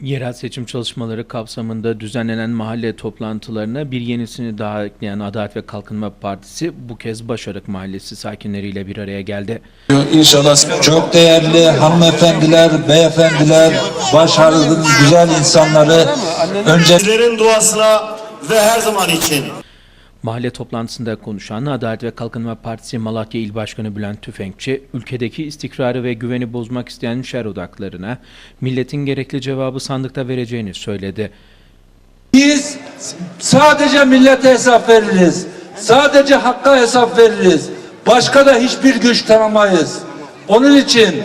Yerel seçim çalışmaları kapsamında düzenlenen mahalle toplantılarına bir yenisini daha ekleyen Adalet ve Kalkınma Partisi bu kez Başarık Mahallesi sakinleriyle bir araya geldi. İnşallah Çok değerli hanımefendiler, beyefendiler, başarılı, güzel insanları önce Sizlerin duasına ve her zaman için Mahalle toplantısında konuşan Adalet ve Kalkınma Partisi Malatya İl Başkanı Bülent Tüfekçi, ülkedeki istikrarı ve güveni bozmak isteyen şer odaklarına milletin gerekli cevabı sandıkta vereceğini söyledi. biz sadece millete hesap veririz. Sadece hakka hesap veririz. Başka da hiçbir güç tanımayız. Onun için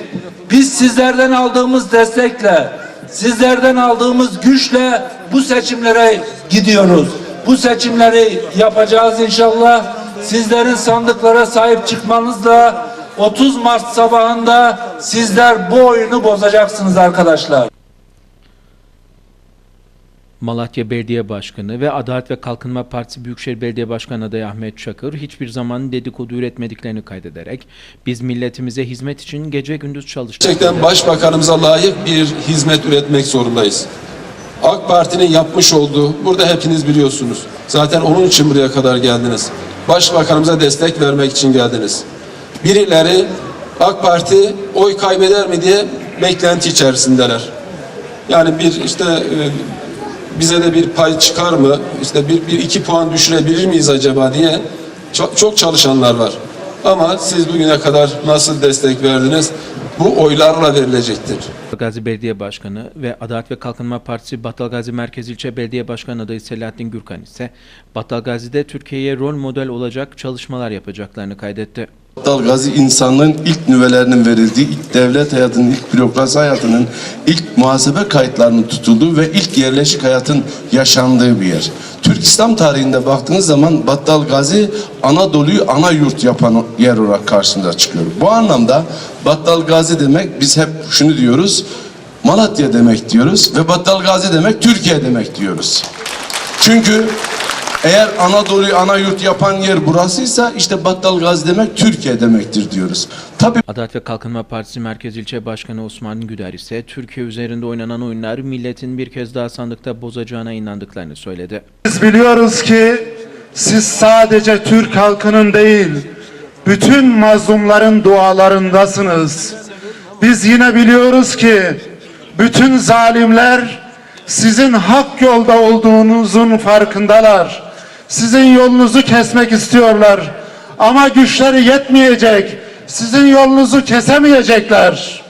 biz sizlerden aldığımız destekle, sizlerden aldığımız güçle bu seçimlere gidiyoruz. Bu seçimleri yapacağız inşallah. Sizlerin sandıklara sahip çıkmanızla 30 Mart sabahında sizler bu oyunu bozacaksınız arkadaşlar. Malatya Belediye Başkanı ve Adalet ve Kalkınma Partisi Büyükşehir Belediye Başkanı adayı Ahmet Çakır hiçbir zaman dedikodu üretmediklerini kaydederek biz milletimize hizmet için gece gündüz çalıştık. gerçekten başbakanımıza layık bir hizmet üretmek zorundayız. AK Parti'nin yapmış olduğu, burada hepiniz biliyorsunuz. Zaten onun için buraya kadar geldiniz. Başbakanımıza destek vermek için geldiniz. Birileri AK Parti oy kaybeder mi diye beklenti içerisindeler. Yani bir işte e, bize de bir pay çıkar mı? İşte bir, bir iki puan düşürebilir miyiz acaba diye çok, çok çalışanlar var. Ama siz bugüne kadar nasıl destek verdiniz? Bu oylarla verilecektir. Gazi Belediye Başkanı ve Adalet ve Kalkınma Partisi Battalgazi Merkez İlçe Belediye Başkanı adayı Selahattin Gürkan ise Battalgazi'de Türkiye'ye rol model olacak çalışmalar yapacaklarını kaydetti. Battal Gazi insanlığın ilk nüvelerinin verildiği, ilk devlet hayatının, ilk bürokrasi hayatının, ilk muhasebe kayıtlarının tutulduğu ve ilk yerleşik hayatın yaşandığı bir yer. Türk İslam tarihinde baktığınız zaman Battal Gazi Anadolu'yu ana yurt yapan yer olarak karşımıza çıkıyor. Bu anlamda Battal Gazi demek biz hep şunu diyoruz. Malatya demek diyoruz ve Battal Gazi demek Türkiye demek diyoruz. Çünkü eğer Anadolu'yu ana yurt yapan yer burasıysa işte Battal Gazi demek Türkiye demektir diyoruz. Tabii Adalet ve Kalkınma Partisi Merkez İlçe Başkanı Osman Güder ise Türkiye üzerinde oynanan oyunlar milletin bir kez daha sandıkta bozacağına inandıklarını söyledi. Biz biliyoruz ki siz sadece Türk halkının değil, bütün mazlumların dualarındasınız. Biz yine biliyoruz ki bütün zalimler sizin hak yolda olduğunuzun farkındalar. Sizin yolunuzu kesmek istiyorlar. Ama güçleri yetmeyecek. Sizin yolunuzu kesemeyecekler.